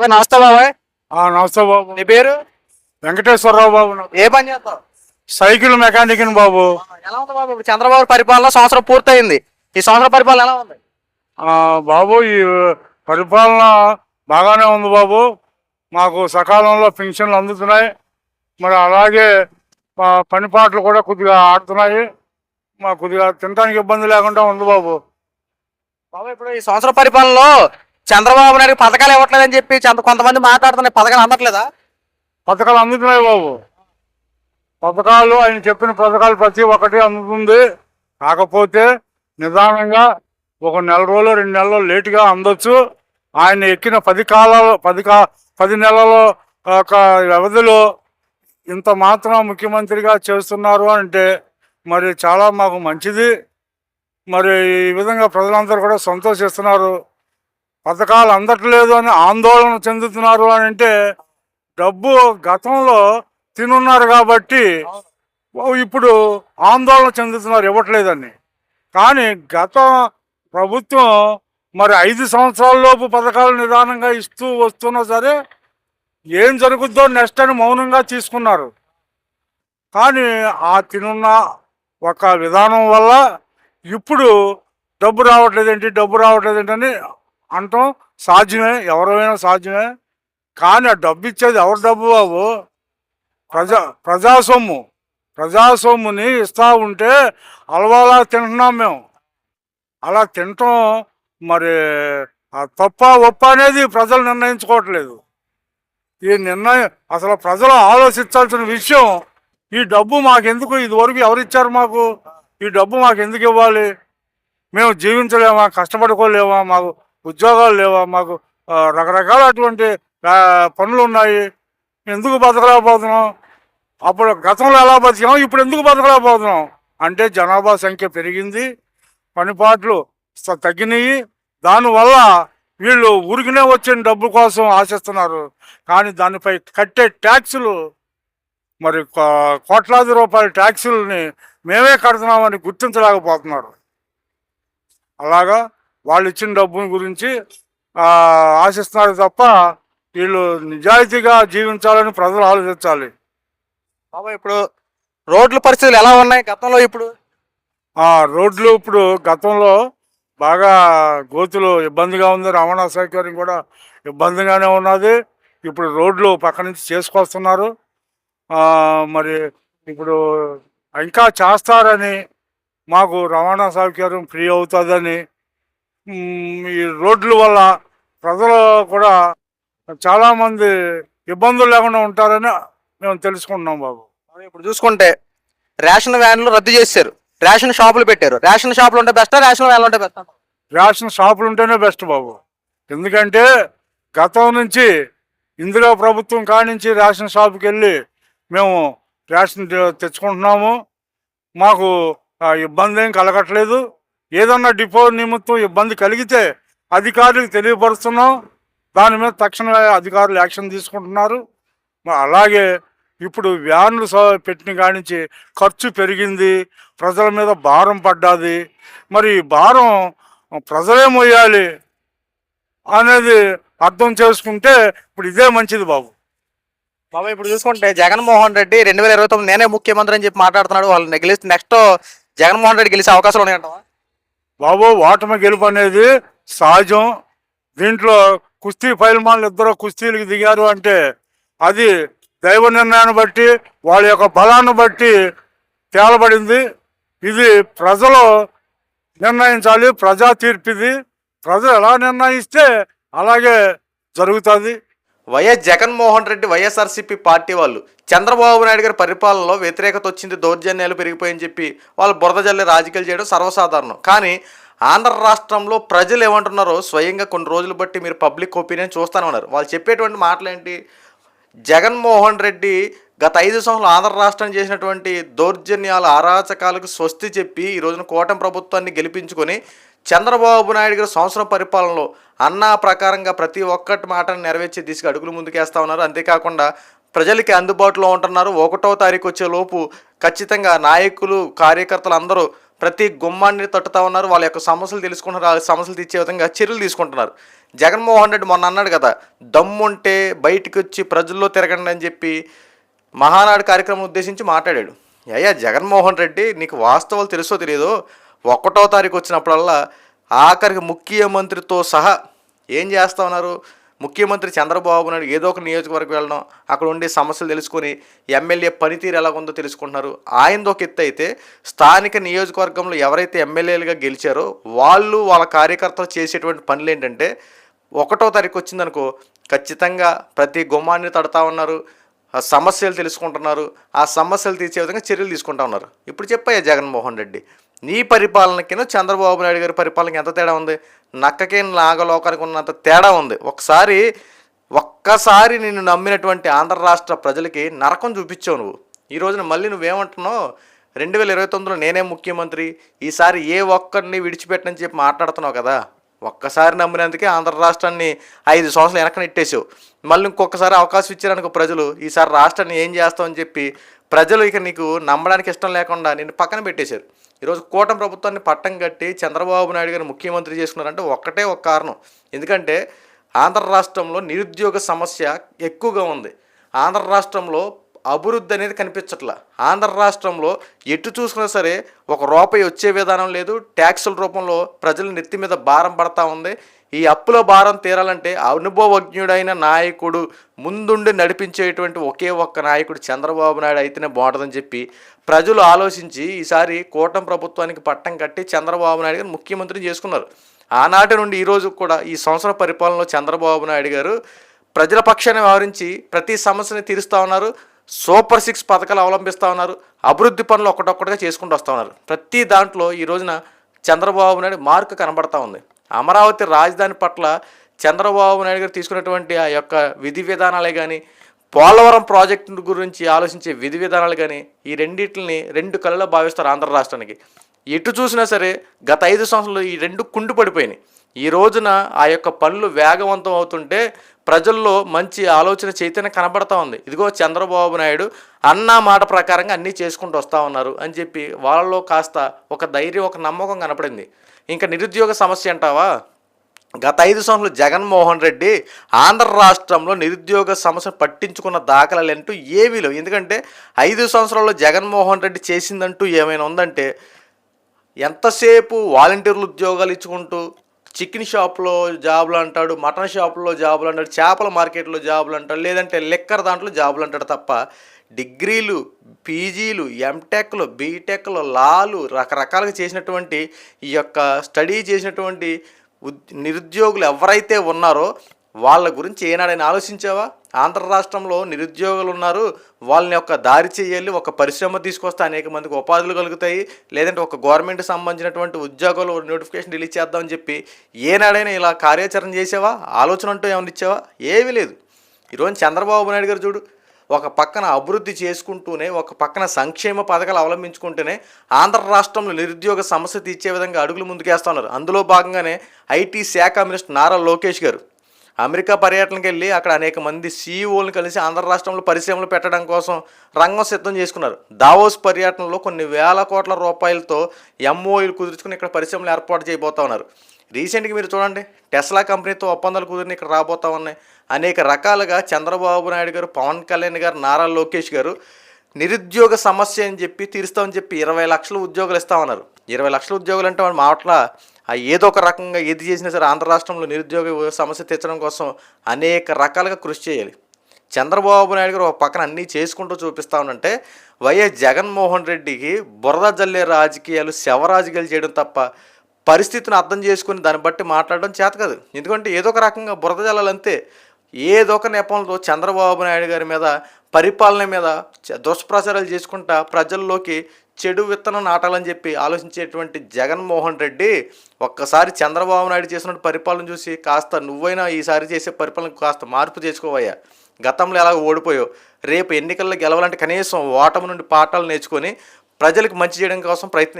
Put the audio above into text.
బాబాయ్ నమస్తే బాబాయ్. ఆ, నమస్తే బాబు. నీ పేరు? వెంకటేశ్వరరావు బాబు. నా- ఏ పని చేస్తావు? సైకిల్ మెకానిక్ బాబు. ఎలా ఉంది బాబు? ఇప్పుడు చంద్రబాబు పరిపాలన సంవత్సరం పూర్తయింది. ఈ సంవత్సరం పరిపాలన ఎలా ఉంది? ఆ, బాబు ఈ పరిపాలన బాగానే ఉంది బాబు. మాకు సకాలంలో పెన్షన్లు అందుతున్నాయి. మరి అలాగే మా పని పాటలు కూడా కొద్దిగా ఆడుతున్నాయి. మా కొద్దిగా తినడానికి ఇబ్బంది లేకుండా ఉంది బాబు. బాబు ఇప్పుడు ఈ సంవత్సరం పరిపాలనలో చంద్రబాబు నాయుడు పథకాలు ఇవ్వట్లేదని చెప్పి చంద్ర కొంతమంది మాట్లాడుతున్నాయి. పథకాలు అందట్లేదా? పథకాలు అందుతున్నాయి బాబు. పథకాలు ఆయన చెప్పిన పథకాలు ప్రతి ఒక్కటి అందుతుంది. కాకపోతే నిదానంగా ఒక నెల రోజులు రెండు నెలలు లేటుగా అందొచ్చు. ఆయన ఎక్కిన పది కాలాలు పది కా పది నెలల ఒక వ్యవధిలో ఇంత మాత్రం ముఖ్యమంత్రిగా చేస్తున్నారు అంటే మరి చాలా మాకు మంచిది. మరి ఈ విధంగా ప్రజలందరూ కూడా సంతోషిస్తున్నారు. పథకాలు అందట్లేదు అని ఆందోళన చెందుతున్నారు అని అంటే డబ్బు గతంలో తినున్నారు కాబట్టి ఇప్పుడు ఆందోళన చెందుతున్నారు ఇవ్వట్లేదని. కానీ గత ప్రభుత్వం మరి ఐదు సంవత్సరాలలోపు పథకాలు నిదానంగా ఇస్తూ వస్తున్నా సరే ఏం జరుగుద్దో నెక్స్ట్ అని మౌనంగా తీసుకున్నారు. కానీ ఆ తినున్న ఒక విధానం వల్ల ఇప్పుడు డబ్బు రావట్లేదేంటి డబ్బు రావట్లేదేంటి అని అంటాం సాధ్యమే ఎవరైనా సాధ్యమే. కానీ ఆ డబ్బు ఇచ్చేది ఎవరి డబ్బు బాబు? ప్రజా ప్రజా సొమ్ము ఇస్తూ ఉంటే అలవాలా తింటున్నాం మేము. అలా తినటం మరి ఆ తప్ప ఒప్ప అనేది ప్రజలు నిర్ణయించుకోవట్లేదు. ఈ నిర్ణయం అసలు ప్రజలు ఆలోచించాల్సిన విషయం ఈ డబ్బు మాకెందుకు? ఇదివరకు ఎవరు ఇచ్చారు మాకు? ఈ డబ్బు మాకు ఎందుకు ఇవ్వాలి? మేము జీవించలేమా? కష్టపడుకోలేమా? మాకు ఉద్యోగాలు లేవా? మాకు రకరకాల అటువంటి పనులు ఉన్నాయి ఎందుకు బతకలేకపోతున్నాం? అప్పుడు గతంలో ఎలా బతికాం ఇప్పుడు ఎందుకు బతకలేకపోతున్నాం? అంటే జనాభా సంఖ్య పెరిగింది పనిపాట్లు తగ్గినాయి. దానివల్ల వీళ్ళు ఊరికినే వచ్చిన డబ్బు కోసం ఆశిస్తున్నారు. కానీ దానిపై కట్టే ట్యాక్సులు మరి కోట్లాది రూపాయల ట్యాక్సులని మేమే కడుతున్నామని గుర్తించలేకపోతున్నారు. అలాగా వాళ్ళు ఇచ్చిన డబ్బు గురించి ఆశిస్తున్నారు తప్ప వీళ్ళు నిజాయితీగా జీవించాలని ప్రజలు ఆలోచించాలి. బాబాయ్ ఇప్పుడు రోడ్ల పరిస్థితులు ఎలా ఉన్నాయి గతంలో ఇప్పుడు? రోడ్లు ఇప్పుడు గతంలో బాగా గోతులు ఇబ్బందిగా ఉంది. రవాణా సౌకర్యం కూడా ఇబ్బందిగానే ఉన్నది. ఇప్పుడు రోడ్లు పక్క నుంచి చేసుకొస్తున్నారు. మరి ఇప్పుడు ఇంకా చేస్తారని మాకు రవాణా సౌకర్యం ఫ్రీ అవుతుందని ఈ రోడ్ల వల్ల ప్రజలు కూడా చాలామంది ఇబ్బందులు లేకుండా ఉంటారని మేము తెలుసుకుంటున్నాం బాబు. ఇప్పుడు చూసుకుంటే రేషన్ వ్యాన్లు రద్దు చేశారు. రేషన్ షాపులు పెట్టారు. రేషన్ షాపులు ఉంటే బెస్టా రేషన్ వ్యాన్లు ఉంటే బెస్ట్? రేషన్ షాపులు ఉంటేనే బెస్ట్ బాబు. ఎందుకంటే గతం నుంచి ఇందిరా ప్రభుత్వం కానించి రేషన్ షాప్కి వెళ్ళి మేము రేషన్ తెచ్చుకుంటున్నాము. మాకు ఇబ్బంది ఏం కలగట్లేదు. ఏదన్నా డిపో నిమిత్తం ఇబ్బంది కలిగితే అధికారులకు తెలియపరుస్తున్నాం. దాని మీద తక్షణమే అధికారులు యాక్షన్ తీసుకుంటున్నారు. అలాగే ఇప్పుడు వ్యాన్లు పెట్టిన కానించి ఖర్చు పెరిగింది. ప్రజల మీద భారం పడ్డాది. మరి ఈ భారం ప్రజలే మోయాలి అనేది అర్థం చేసుకుంటే ఇప్పుడు ఇదే మంచిది బాబు. బాబా ఇప్పుడు చూసుకుంటే జగన్మోహన్ రెడ్డి రెండు వేల ఇరవై తొమ్మిది నేనే ముఖ్యమంత్రి అని చెప్పి మాట్లాడుతున్నాడు. వాళ్ళు గెలిస్తే నెక్స్ట్ జగన్మోహన్ రెడ్డి గెలిచే అవకాశాలు ఉన్నాయంటావా? బాబు ఓటమి గెలుపు అనేది సహజం. దీంట్లో కుస్తీ పైల్మాన్లు ఇద్దరు కుస్తీలకు దిగారు అంటే అది దైవ నిర్ణయాన్ని బట్టి వాళ్ళ యొక్క బలాన్ని బట్టి తేలబడింది. ఇది ప్రజలు నిర్ణయించాలి ప్రజా తీర్పు ఇది ప్రజలు ఎలా నిర్ణయిస్తే అలాగే జరుగుతుంది. వైఎస్ జగన్మోహన్ రెడ్డి వైఎస్ఆర్సీపీ పార్టీ వాళ్ళు. చంద్రబాబు నాయుడు గారి పరిపాలనలో వ్యతిరేకత వచ్చింది దౌర్జన్యాలు పెరిగిపోయని చెప్పి వాళ్ళు బురద జల్లి రాజకీయాలు చేయడం సర్వసాధారణం. కానీ ఆంధ్ర రాష్ట్రంలో ప్రజలు ఏమంటున్నారో స్వయంగా కొన్ని రోజులు బట్టి మీరు పబ్లిక్ ఒపీనియన్ చూస్తానే ఉన్నారు. వాళ్ళు చెప్పేటువంటి మాటలు ఏంటి జగన్మోహన్ రెడ్డి గత ఐదు సంవత్సరాలు ఆంధ్ర రాష్ట్రం చేసినటువంటి దౌర్జన్యాల అరాచకాలకు స్వస్తి చెప్పి ఈ రోజున కూటమి ప్రభుత్వాన్ని గెలిపించుకొని చంద్రబాబు నాయుడు గారి సంవత్సరం పరిపాలనలో అన్నా ప్రకారంగా ప్రతి ఒక్కటి మాటను నెరవేర్చే దిశగా అడుగులు ముందుకేస్తా ఉన్నారు. అంతేకాకుండా ప్రజలకి అందుబాటులో ఉంటున్నారు. ఒకటో తారీఖు వచ్చేలోపు ఖచ్చితంగా నాయకులు కార్యకర్తలు అందరూ ప్రతి గుమ్మాన్ని తట్టుతా ఉన్నారు. వాళ్ళ యొక్క సమస్యలు తెలుసుకుంటున్నారు. వాళ్ళ సమస్యలు తీర్చే విధంగా చర్యలు తీసుకుంటున్నారు. జగన్మోహన్ రెడ్డి మొన్న అన్నాడు కదా దమ్ముంటే బయటికి వచ్చి ప్రజల్లో తిరగండి అని చెప్పి మహానాడు కార్యక్రమం ఉద్దేశించి మాట్లాడాడు. అయ్యా జగన్మోహన్ రెడ్డి నీకు వాస్తవాలు తెలుసో తెలియదో ఒకటో తారీఖు వచ్చినప్పుడల్లా ఆఖరికి ముఖ్యమంత్రితో సహా ఏం చేస్తా ఉన్నారు? ముఖ్యమంత్రి చంద్రబాబు నాయుడు ఏదో ఒక నియోజకవర్గం వెళ్ళడం అక్కడ ఉండే సమస్యలు తెలుసుకొని ఎమ్మెల్యే పనితీరు ఎలా ఉందో తెలుసుకుంటున్నారు. ఆయనది ఒక ఎత్తు అయితే స్థానిక నియోజకవర్గంలో ఎవరైతే ఎమ్మెల్యేలుగా గెలిచారో వాళ్ళు వాళ్ళ కార్యకర్తలు చేసేటువంటి పనులు ఏంటంటే ఒకటో తారీఖు వచ్చిందనుకో ఖచ్చితంగా ప్రతి గుమ్మాన్ని తడతా ఉన్నారు ఆ సమస్యలు తెలుసుకుంటున్నారు. ఆ సమస్యలు తీర్చే విధంగా చర్యలు తీసుకుంటా ఉన్నారు. ఇప్పుడు చెప్పాయా జగన్మోహన్ రెడ్డి. నీ పరిపాలనకిను చంద్రబాబు నాయుడు గారి పరిపాలనకి ఎంత తేడా ఉంది? నక్కకి నాగలోకానికి ఉన్నంత తేడా ఉంది. ఒకసారి ఒక్కసారి నిన్ను నమ్మినటువంటి ఆంధ్ర రాష్ట్ర ప్రజలకి నరకం చూపించావు నువ్వు. ఈ రోజున మళ్ళీ నువ్వేమంటున్నావు? రెండు వేల ఇరవై తొమ్మిదిలో నేనే ముఖ్యమంత్రి ఈసారి ఏ ఒక్కరిని విడిచిపెట్టనని చెప్పి మాట్లాడుతున్నావు కదా? ఒక్కసారి నమ్మినందుకే ఆంధ్ర రాష్ట్రాన్ని ఐదు సంవత్సరాలు వెనక నెట్టేసావు మళ్ళీ ఇంకొకసారి అవకాశం ఇచ్చారనుకో ప్రజలు ఈసారి రాష్ట్రాన్ని ఏం చేస్తామని చెప్పి ప్రజలు ఇక నీకు నమ్మడానికి ఇష్టం లేకుండా నేను పక్కన పెట్టేశారు. ఈరోజు కూటమి ప్రభుత్వాన్ని పట్టం కట్టి చంద్రబాబు నాయుడు గారిని ముఖ్యమంత్రి చేసుకున్నారంటే ఒక్కటే ఒక కారణం. ఎందుకంటే ఆంధ్ర రాష్ట్రంలో నిరుద్యోగ సమస్య ఎక్కువగా ఉంది. ఆంధ్ర రాష్ట్రంలో అభివృద్ధి అనేది కనిపించట్లా. ఆంధ్ర రాష్ట్రంలో ఎటు చూసినా సరే ఒక రూపాయి వచ్చే విధానం లేదు. ట్యాక్సుల రూపంలో ప్రజల నెత్తి మీద భారం పడతా ఉంది. ఈ అప్పుల భారం తీరాలంటే అనుభవజ్ఞుడైన నాయకుడు ముందుండి నడిపించేటువంటి ఒకే ఒక్క నాయకుడు చంద్రబాబు నాయుడు అయితేనే బాగుంటుందని చెప్పి ప్రజలు ఆలోచించి ఈసారి కూటమి ప్రభుత్వానికి పట్టం కట్టి చంద్రబాబు నాయుడు గారు ముఖ్యమంత్రిని చేసుకున్నారు. ఆనాటి నుండి ఈ రోజు కూడా ఈ సంవత్సర పరిపాలనలో చంద్రబాబు నాయుడు గారు ప్రజల పక్షాన్ని వ్యవహరించి ప్రతి సమస్యని తీరుస్తూ ఉన్నారు. సూపర్ సిక్స్ పథకాలు అవలంబిస్తూ ఉన్నారు. అభివృద్ధి పనులు ఒకటొక్కటిగా చేసుకుంటూ వస్తూ ఉన్నారు. ప్రతి దాంట్లో ఈ రోజున చంద్రబాబు నాయుడు మార్కు కనబడతా ఉంది. అమరావతి రాజధాని పట్ల చంద్రబాబు నాయుడు గారు తీసుకున్నటువంటి ఆ యొక్క విధి విధానాలే కానీ పోలవరం ప్రాజెక్టు గురించి ఆలోచించే విధి విధానాలు కానీ ఈ రెండింటిని రెండు కళ్ళలో భావిస్తారు ఆంధ్ర రాష్ట్రానికి. ఎటు చూసినా సరే గత ఐదు సంవత్సరాలు ఈ రెండు కుండు పడిపోయినాయి. ఈ రోజున ఆ యొక్క పనులు వేగవంతం అవుతుంటే ప్రజల్లో మంచి ఆలోచన చైతన్యం కనబడతా ఉంది. ఇదిగో చంద్రబాబు నాయుడు అన్న మాట ప్రకారంగా అన్నీ చేసుకుంటూ వస్తూ ఉన్నారు అని చెప్పి వాళ్ళలో కాస్త ఒక ధైర్యం ఒక నమ్మకం కనపడింది. ఇంకా నిరుద్యోగ సమస్య అంటావా? గత ఐదు సంవత్సరాలు జగన్మోహన్ రెడ్డి ఆంధ్ర రాష్ట్రంలో నిరుద్యోగ సమస్యను పట్టించుకున్న దాఖలాలు అంటూ ఏమీ లేవు. ఎందుకంటే ఐదు సంవత్సరాల్లో జగన్మోహన్ రెడ్డి చేసిందంటూ ఏమైనా ఉందంటే ఎంతసేపు వాలంటీర్లు ఉద్యోగాలు ఇచ్చుకుంటూ చికెన్ షాప్లో జాబులు అంటాడు మటన్ షాపులో జాబులు అంటాడు చేపల మార్కెట్లో జాబులు అంటాడు లేదంటే లెక్కర్ దాంట్లో జాబులు అంటాడు తప్ప డిగ్రీలు పీజీలు ఎంటెక్లు బీటెక్లు లాలు రకరకాలుగా చేసినటువంటి ఈ యొక్క స్టడీ చేసినటువంటి ఉద్- నిరుద్యోగులు ఎవరైతే ఉన్నారో వాళ్ళ గురించి ఏనాడైనా ఆలోచించావా? ఆంధ్ర రాష్ట్రంలో నిరుద్యోగులు ఉన్నారు వాళ్ళని ఒక దారి చేయాలి ఒక పరిశ్రమ తీసుకొస్తే అనేక మందికి ఉపాధులు కలుగుతాయి లేదంటే ఒక గవర్నమెంట్ సంబంధించినటువంటి ఉద్యోగాలు నోటిఫికేషన్ రిలీజ్ చేద్దామని చెప్పి ఏనాడైనా ఇలా కార్యాచరణ చేసావా? ఆలోచన అంటూ ఏమైనా ఇచ్చావా? ఏమీ లేదు. ఈరోజు చంద్రబాబు నాయుడు గారు చూడు ఒక పక్కన అభివృద్ధి చేసుకుంటూనే ఒక పక్కన సంక్షేమ పథకాలు అవలంబించుకుంటూనే ఆంధ్ర రాష్ట్రంలో నిరుద్యోగ సమస్య తీర్చే విధంగా అడుగులు ముందుకేస్తున్నారు. అందులో భాగంగానే ఐటీ శాఖ మినిస్టర్ నారా లోకేష్ గారు. అమెరికా పర్యటనకి వెళ్ళి అక్కడ అనేక మంది సీఈఓలను కలిసి ఆంధ్ర రాష్ట్రంలో పరిశ్రమలు పెట్టడం కోసం రంగం సిద్ధం చేసుకున్నారు. దావోస్ పర్యటనలో కొన్ని వేల కోట్ల రూపాయలతో ఎంఓఈలు కుదుర్చుకుని ఇక్కడ పరిశ్రమలు ఏర్పాటు చేయబోతా ఉన్నారు. రీసెంట్గా మీరు చూడండి టెస్లా కంపెనీతో ఒప్పందాలు కుదిరిని ఇక్కడ రాబోతా ఉన్నాయి అనేక రకాలుగా చంద్రబాబు నాయుడు గారు పవన్ కళ్యాణ్ గారు నారా లోకేష్ గారు నిరుద్యోగ సమస్య అని చెప్పి తీరుస్తామని చెప్పి ఇరవై లక్షల ఉద్యోగాలు ఇస్తామన్నారు. ఇరవై లక్షల ఉద్యోగాలు అంటే మన మాటల ఏదో ఒక రకంగా ఏది చేసినా సరే ఆంధ్ర రాష్ట్రంలో నిరుద్యోగ సమస్య తీర్చడం కోసం అనేక రకాలుగా కృషి చేయాలి. చంద్రబాబు నాయుడు గారు ఒక పక్కన అన్నీ చేసుకుంటూ చూపిస్తా ఉంటే వైఎస్ జగన్మోహన్ రెడ్డికి బురద జల్లే రాజకీయాలు శవరాజకీయాలు చేయడం తప్ప పరిస్థితిని అర్థం చేసుకుని దాన్ని బట్టి మాట్లాడడం చేత కాదు. ఎందుకంటే ఏదో ఒక రకంగా బురద జల్లాలంతే ఏదో ఒక నెపంలో చంద్రబాబు నాయుడు గారి మీద పరిపాలన మీద దుష్ప్రచారాలు చేసుకుంటా ప్రజల్లోకి చెడు విత్తనం నాటాలని చెప్పి ఆలోచించేటువంటి జగన్మోహన్ రెడ్డి ఒక్కసారి చంద్రబాబు నాయుడు చేసినటువంటి పరిపాలన చూసి కాస్త నువ్వైనా ఈసారి చేసే పరిపాలన కాస్త మార్పు చేసుకోవయ్యా. గతంలో ఎలా ఓడిపోయావు రేపు ఎన్నికల్లో గెలవాలంటే కనీసం ఓటమి నుండి పాఠాలు నేర్చుకొని ప్రజలకు మంచి చేయడం కోసం ప్రయత్నం